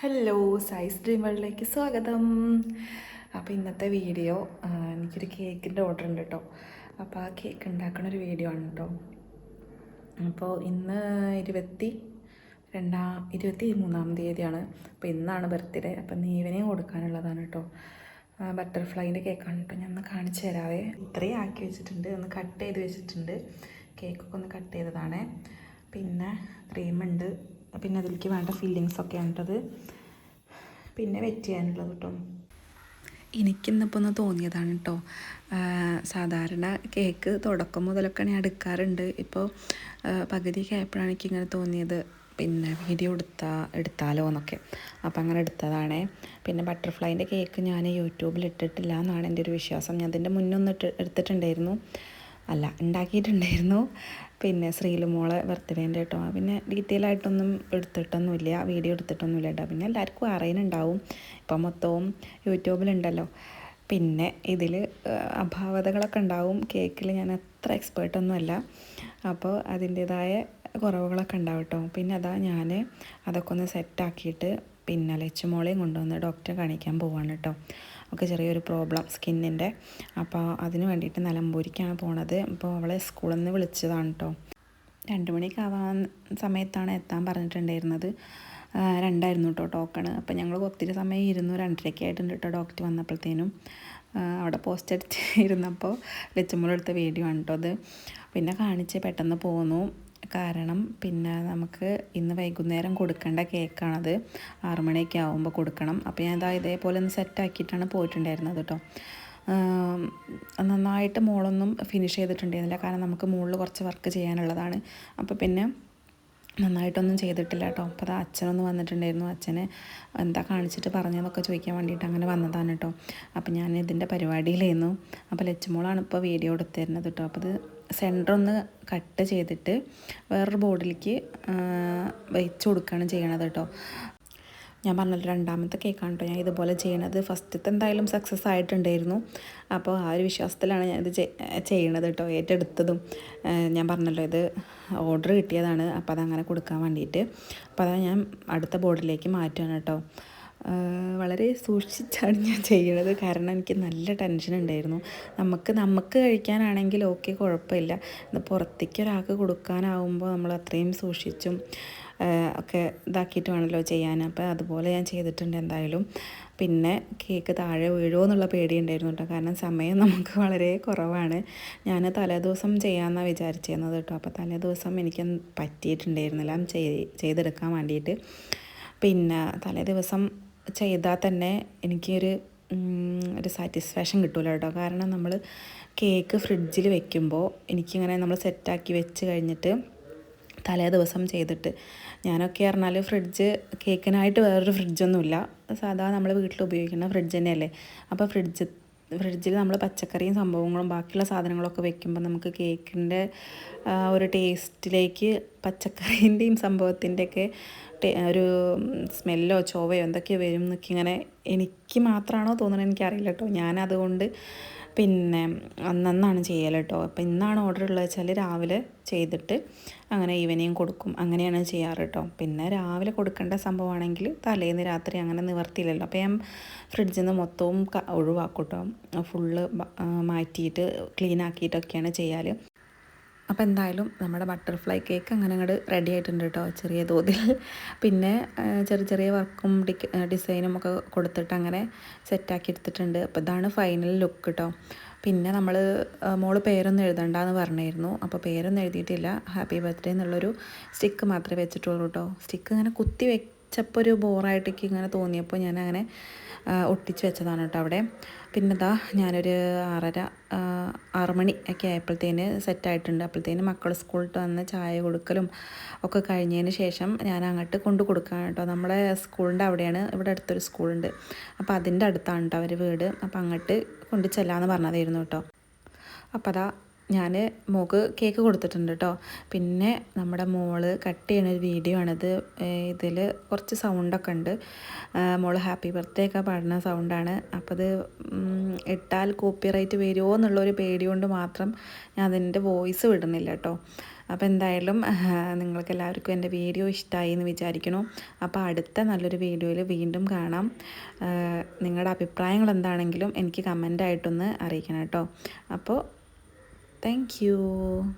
Hello size dream വേൾഡിലേക്ക് സ്വാഗതം. അപ്പോൾ ഇന്നത്തെ വീഡിയോ എനിക്കൊരു കേക്കിന്റെ ഓർഡർ ഉണ്ട് കേട്ടോ അപ്പോൾ ആ കേക്ക് ഉണ്ടാക്കുന്ന ഒരു വീഡിയോ ആണ് കേട്ടോ അപ്പോൾ ഇന്ന് ഇരുപത്തി രണ്ടാം ഇരുപത്തി മൂന്നാം തീയതിയാണ്. അപ്പോൾ ഇന്നാണ് ബർത്ത്ഡേ. അപ്പോൾ ഈവനിങ് കൊടുക്കാനുള്ളതാണ് കേട്ടോ ബട്ടർഫ്ലൈന്റെ കേക്കാണ് കേട്ടോ ഞാൻ ഒന്ന് കാണിച്ചു തരാവേ. ഇത്രയും ആക്കി വെച്ചിട്ടുണ്ട്. ഒന്ന് കട്ട് ചെയ്ത് വെച്ചിട്ടുണ്ട്. കേക്കൊക്കെ ഒന്ന് കട്ട് ചെയ്തതാണ്. പിന്നെ ക്രീമുണ്ട്. പിന്നെ അതിലേക്ക് വേണ്ട ഫില്ലിങ്സ് ഒക്കെ ആണിട്ടത് പിന്നെ വെറ്റ് ചെയ്യാനുള്ളത് കേട്ടോ എനിക്കിന്നിപ്പോൾ ഒന്ന് തോന്നിയതാണ് കേട്ടോ സാധാരണ കേക്ക് തുടക്കം മുതലൊക്കെ ഞാൻ എടുക്കാറുണ്ട്. ഇപ്പോൾ പകുതിയൊക്കെ ആയപ്പോഴാണ് എനിക്കിങ്ങനെ തോന്നിയത്. പിന്നെ വീഡിയോ എടുത്താ എടുത്താലോ എന്നൊക്കെ. അപ്പോൾ അങ്ങനെ എടുത്തതാണേ. പിന്നെ ബട്ടർഫ്ലൈന്റെ കേക്ക് ഞാൻ യൂട്യൂബിൽ ഇട്ടിട്ടില്ല എന്നാണ് എന്റെ ഒരു വിശ്വാസം. ഞാൻ അതിന്റെ മുന്നൊന്ന് ഇട്ട് എടുത്തിട്ടുണ്ടായിരുന്നു. അല്ല ഉണ്ടാക്കിയിട്ടുണ്ടായിരുന്നു. പിന്നെ ശ്രീലുമോളെ ബർത്ത്ഡേന്റെ കേട്ടോ പിന്നെ ഡീറ്റെയിൽ ആയിട്ടൊന്നും എടുത്തിട്ടൊന്നുമില്ല. വീഡിയോ എടുത്തിട്ടൊന്നുമില്ല കേട്ടോ പിന്നെ എല്ലാവർക്കും അറിയുന്നുണ്ടാവും. ഇപ്പം മൊത്തവും യൂട്യൂബിലുണ്ടല്ലോ. പിന്നെ ഇതിൽ അഭാവതകളൊക്കെ ഉണ്ടാവും. കേക്കിൽ ഞാൻ അത്ര എക്സ്പേർട്ടൊന്നുമല്ല അപ്പോൾ അതിന്റേതായ കുറവുകളൊക്കെ ഉണ്ടാവും കേട്ടോ പിന്നെ അതാ ഞാൻ അതൊക്കെ ഒന്ന് സെറ്റാക്കിയിട്ട് പിന്നെ ലച്ചുമോളെയും കൊണ്ടുവന്ന് ഡോക്ടറെ കാണിക്കാൻ പോവാണ് കേട്ടോ ഒക്കെ ചെറിയൊരു പ്രോബ്ലം സ്കിന്നിന്റെ അപ്പോൾ അതിന് വേണ്ടിയിട്ട് നിലമ്പൂരിക്കാണ് പോണത്. അപ്പോൾ അവളെ സ്കൂളിൽ നിന്ന് വിളിച്ചതാണ് കേട്ടോ രണ്ട് മണിക്ക് ആവാൻ സമയത്താണ് എത്താൻ പറഞ്ഞിട്ടുണ്ടായിരുന്നത്. രണ്ടായിരുന്നു കേട്ടോ ടോക്കണ്. അപ്പോൾ ഞങ്ങൾ ഒത്തിരി സമയം ഇരുന്നു. രണ്ടരയ്ക്ക് ആയിട്ടുണ്ട് കേട്ടോ ഡോക്ടർ വന്നപ്പോഴത്തേനും. അവിടെ പോസ്റ്റ് അടിച്ച് ഇരുന്നപ്പോൾ ലച്ചുമ്പോഴെടുത്ത വീഡിയോ ആണ് കേട്ടോ അത്. പിന്നെ കാണിച്ച് പെട്ടെന്ന് പോന്നു. കാരണം പിന്നെ നമുക്ക് ഇന്ന് വൈകുന്നേരം കൊടുക്കേണ്ട കേക്കാണത്. ആറു മണിയൊക്കെ ആകുമ്പോൾ കൊടുക്കണം. അപ്പോൾ ഞാൻ ഇതാ ഇതേപോലെ ഒന്ന് സെറ്റാക്കിയിട്ടാണ് പോയിട്ടുണ്ടായിരുന്നത് കേട്ടോ നന്നായിട്ട് മോളൊന്നും ഫിനിഷ് ചെയ്തിട്ടുണ്ടായിരുന്നില്ല. കാരണം നമുക്ക് മുകളിൽ കുറച്ച് വർക്ക് ചെയ്യാനുള്ളതാണ്. അപ്പോൾ പിന്നെ നന്നായിട്ടൊന്നും ചെയ്തിട്ടില്ല കേട്ടോ അപ്പോൾ അത് അച്ഛനൊന്ന് വന്നിട്ടുണ്ടായിരുന്നു. അച്ഛനെ എന്താ കാണിച്ചിട്ട് പറഞ്ഞതെന്നൊക്കെ ചോദിക്കാൻ വേണ്ടിയിട്ട് അങ്ങനെ വന്നതാണ് കേട്ടോ അപ്പോൾ ഞാൻ ഇതിന്റെ പരിപാടിയിലായിരുന്നു. അപ്പോൾ ലച്ചുമോളാണ് ഇപ്പോൾ വീഡിയോ എടുത്തിരുന്നത് കേട്ടോ അപ്പോൾ ഇത് സെന്റർ ഒന്ന് കട്ട് ചെയ്തിട്ട് വേറൊരു ബോർഡിലേക്ക് വെച്ച് കൊടുക്കുകയാണ് ചെയ്യണത് കേട്ടോ ഞാൻ പറഞ്ഞല്ലോ രണ്ടാമത്തെ കേക്കാണ് കേട്ടോ ഞാൻ ഇതുപോലെ ചെയ്യണത്. ഫസ്റ്റത്തെ എന്തായാലും സക്സസ് ആയിട്ടുണ്ടായിരുന്നു. അപ്പോൾ ആ ഒരു വിശ്വാസത്തിലാണ് ഞാൻ ഇത് ചെയ്യണത് കേട്ടോ ഏറ്റെടുത്തതും. ഞാൻ പറഞ്ഞല്ലോ ഇത് ഓർഡർ കിട്ടിയതാണ്. അപ്പോൾ അതങ്ങനെ കൊടുക്കാൻ വേണ്ടിയിട്ട്. അപ്പോൾ അതാണ് ഞാൻ അടുത്ത ബോർഡിലേക്ക് മാറ്റുകയാണ് കേട്ടോ വളരെ സൂക്ഷിച്ചാണ് ഞാൻ ചെയ്യണത് കാരണം എനിക്ക് നല്ല ടെൻഷൻ ഉണ്ടായിരുന്നു. നമുക്ക് നമുക്ക് കഴിക്കാനാണെങ്കിൽ ഓക്കെ കുഴപ്പമില്ല. ഇത് പുറത്തേക്ക് ഒരാൾക്ക് കൊടുക്കാനാവുമ്പോൾ നമ്മൾ അത്രയും സൂക്ഷിച്ചും ഒക്കെ ഇതാക്കിയിട്ട് വേണമല്ലോ ചെയ്യാൻ. അപ്പോൾ അതുപോലെ ഞാൻ ചെയ്തിട്ടുണ്ട് എന്തായാലും. പിന്നെ കേക്ക് താഴെ വീഴുമോ എന്നുള്ള പേടിയുണ്ടായിരുന്നു കേട്ടോ. കാരണം സമയം നമുക്ക് വളരെ കുറവാണ്. ഞാൻ തലേദിവസം ചെയ്യാമെന്നാണ് വിചാരിച്ചിരുന്നത് കേട്ടോ. അപ്പോൾ തലേദിവസം എനിക്ക് പറ്റിയിട്ടുണ്ടായിരുന്നില്ല. ചെയ്തെടുക്കാൻ വേണ്ടിയിട്ട്. പിന്നെ തലേ ദിവസം ചെയ്താൽ തന്നെ എനിക്കൊരു ഒരു സാറ്റിസ്ഫാക്ഷൻ കിട്ടില്ല കേട്ടോ. കാരണം നമ്മൾ കേക്ക് ഫ്രിഡ്ജിൽ വെക്കുമ്പോൾ എനിക്കിങ്ങനെ നമ്മൾ സെറ്റാക്കി വെച്ച് കഴിഞ്ഞിട്ട് തലേ ദിവസം ചെയ്തിട്ട് ഞാനൊക്കെ പറഞ്ഞാൽ ഫ്രിഡ്ജ് കേക്കിനായിട്ട് വേറൊരു ഫ്രിഡ്ജൊന്നുമില്ല സാധാ നമ്മൾ വീട്ടിൽ ഉപയോഗിക്കുന്ന ഫ്രിഡ്ജ് തന്നെയല്ലേ? അപ്പോൾ ഫ്രിഡ്ജ് ഫ്രിഡ്ജിൽ നമ്മൾ പച്ചക്കറിയും സംഭവങ്ങളും ബാക്കിയുള്ള സാധനങ്ങളൊക്കെ വെക്കുമ്പോൾ നമുക്ക് കേക്കിന്റെ ഒരു ടേസ്റ്റിലേക്ക് പച്ചക്കറീന്റെയും സംഭവത്തിന്റെയൊക്കെ ഒരു സ്മെല്ലോ ചോവയോ എന്തൊക്കെയോ വരും എന്നൊക്കെ ഇങ്ങനെ എനിക്ക് മാത്രമാണോ തോന്നുന്നത് എനിക്കറിയില്ല കേട്ടോ. ഞാനതുകൊണ്ട് പിന്നെ അന്നന്നാണ് ചെയ്യൽ കേട്ടോ അപ്പോൾ ഇന്നാണ് ഓർഡർ ഉള്ളത് വെച്ചാൽ രാവിലെ ചെയ്തിട്ട് അങ്ങനെ ഈവനിങ് കൊടുക്കും. അങ്ങനെയാണ് ചെയ്യാറ് കേട്ടോ പിന്നെ രാവിലെ കൊടുക്കേണ്ട സംഭവമാണെങ്കിൽ തലേന്ന് രാത്രി അങ്ങനെ നിവർത്തിയില്ലല്ലോ. അപ്പോൾ ഞാൻ ഫ്രിഡ്ജിൽ നിന്ന് മൊത്തവും ഒഴിവാക്കും കേട്ടോ ഫുള്ള് മാറ്റിയിട്ട് ക്ലീൻ ആക്കിയിട്ടൊക്കെയാണ് ചെയ്യാറ് അപ്പോൾ എന്തായാലും നമ്മുടെ ബട്ടർഫ്ലൈ കേക്ക് അങ്ങനെ അങ്ങോട്ട് റെഡി ആയിട്ടുണ്ട് കേട്ടോ ചെറിയ തോതിൽ. പിന്നെ ചെറിയ ചെറിയ വർക്കും ഡിസൈനും ഒക്കെ കൊടുത്തിട്ട് അങ്ങനെ സെറ്റാക്കി എടുത്തിട്ടുണ്ട്. അപ്പോൾ ഇതാണ് ഫൈനൽ ലുക്ക് കേട്ടോ പിന്നെ നമ്മൾ മോൾ പേരൊന്നും എഴുതണ്ടെന്ന് പറഞ്ഞിരുന്നു അപ്പോൾ പേരൊന്നും എഴുതിയിട്ടില്ല. ഹാപ്പി ബർത്ത്ഡേ എന്നുള്ളൊരു സ്റ്റിക്ക് മാത്രമേ വെച്ചിട്ടുള്ളൂ കേട്ടോ സ്റ്റിക്ക് ഇങ്ങനെ കുത്തി വെച്ചപ്പോൾ ഒരു ബോറായിട്ടേക്ക് ഇങ്ങനെ തോന്നിയപ്പോൾ ഞാൻ അങ്ങനെ ഒട്ടിച്ച് വെച്ചതാണ് കേട്ടോ അവിടെ. പിന്നെ ഇതാ ഞാനൊരു ആറര ആറ് മണി ഒക്കെ ആയപ്പോഴത്തേന് സെറ്റായിട്ടുണ്ട് അപ്പോഴത്തേന് മക്കൾ സ്കൂളിൽ വന്ന് ചായ കൊടുക്കലും ഒക്കെ കഴിഞ്ഞതിന് ശേഷം ഞാൻ അങ്ങോട്ട് കൊണ്ടു കൊടുക്കുകയാണ് കേട്ടോ. നമ്മളെ സ്കൂളിന്റെ അവിടെയാണ് ഇവിടെ അടുത്തൊരു സ്കൂളുണ്ട് അപ്പോൾ അതിന്റെ അടുത്താണ് കേട്ടോ അവർ വീട്. അപ്പോൾ അങ്ങോട്ട് കൊണ്ടു ചെല്ലാമെന്ന് പറഞ്ഞതായിരുന്നു കേട്ടോ. അപ്പോൾ അതാ ഞാൻ മോക്ക് കേക്ക് കൊടുത്തിട്ടുണ്ട് കേട്ടോ പിന്നെ നമ്മുടെ മോൾ കട്ട് ചെയ്യുന്ന ഒരു വീഡിയോ ആണിത്. ഇതിൽ കുറച്ച് സൗണ്ടൊക്കെ ഉണ്ട്. മോൾ ഹാപ്പി ബർത്ത്ഡേ ഒക്കെ പാടുന്ന സൗണ്ടാണ് അപ്പോൾ അത് ഇട്ടാൽ കോപ്പി റൈറ്റ് വരുമോ എന്നുള്ളൊരു പേടി കൊണ്ട് മാത്രം ഞാൻ അതിന്റെ വോയിസ് വിടുന്നില്ല കേട്ടോ അപ്പോൾ എന്തായാലും നിങ്ങൾക്ക് എല്ലാവർക്കും എന്റെ വീഡിയോ ഇഷ്ടമായി എന്ന് വിചാരിക്കുന്നു. അപ്പോൾ അടുത്ത നല്ലൊരു വീഡിയോയിൽ വീണ്ടും കാണാം. നിങ്ങളുടെ അഭിപ്രായങ്ങൾ എന്താണെങ്കിലും എനിക്ക് കമന്റായിട്ടൊന്ന് അറിയിക്കണം കേട്ടോ അപ്പോൾ thank you.